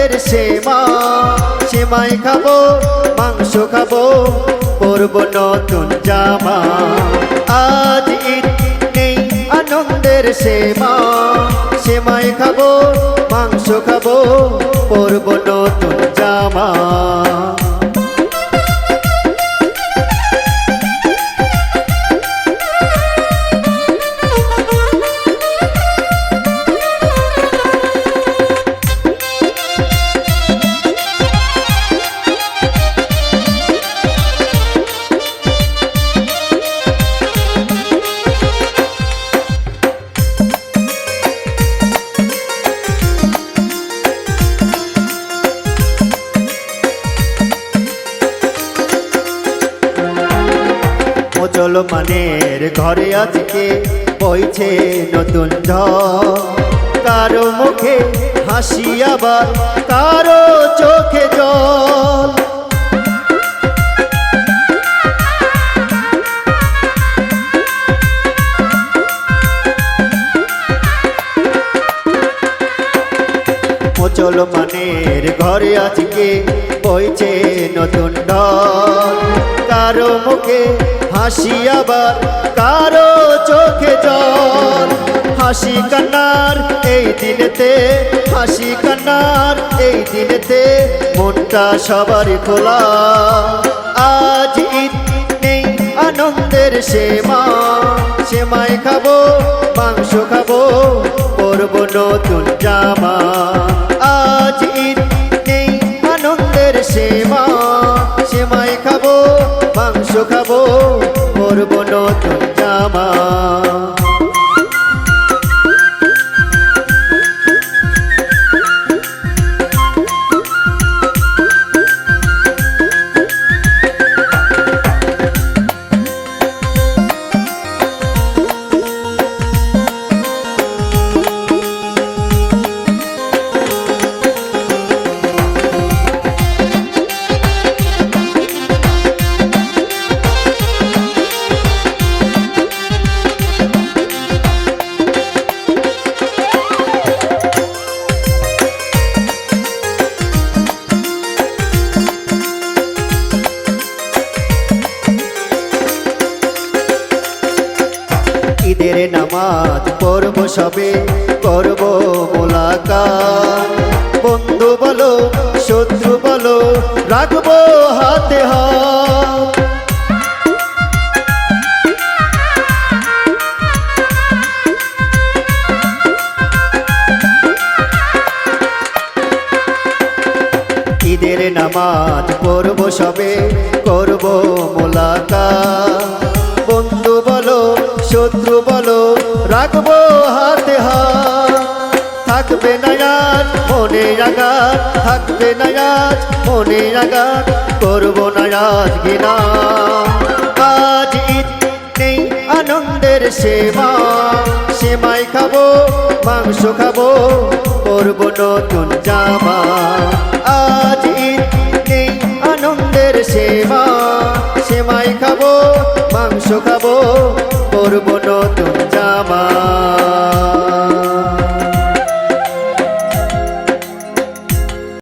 হাতের সেমা, সেমাই খাব, মাংস খাব পরব নতুন জামা। আজ ঈদ নেই আনন্দের সেমা, সেমাই খাব, মাংস খাব মুসলমানের ঘরে আজকে বইছে নতুন কারও মুখে হাসি আবার কারও চোখে জল। মুসলমানের ঘরে আজকে বইছে নতুন ঢল। কারও মুখে হাসি আবার, কারও চোখে জল। হাসি কান্নার এই দিনেতে, হাসি কান্নার এই দিনেতে মনটা সবার খোলা। আজ ঈদ নেই, আনন্দের সেমা, সেমাই খাব পরব নতুন জামা। নামাজ পড়ব সবে করব মোলাকাত। বন্ধু বলো, শত্রু বলো, রাখব হাতে হাত। ঈদের নামাজ পড়ব সবে করব মোলাকাত। বন্ধু বলো, শত্রু রাখব হাতে হাত। থাকবে নায়াজ মনে আঘাত থাকবে নায়াজ মনে আঘাত করব নায়াজ গিনা আজ ঈদ নেই, আনন্দের সেমা সেমাই খাব, মাংস খাব, করব নতুন জামা। আজ ঈদ নেই, আনন্দের সেমা সেমাই খাব, মাংস খাব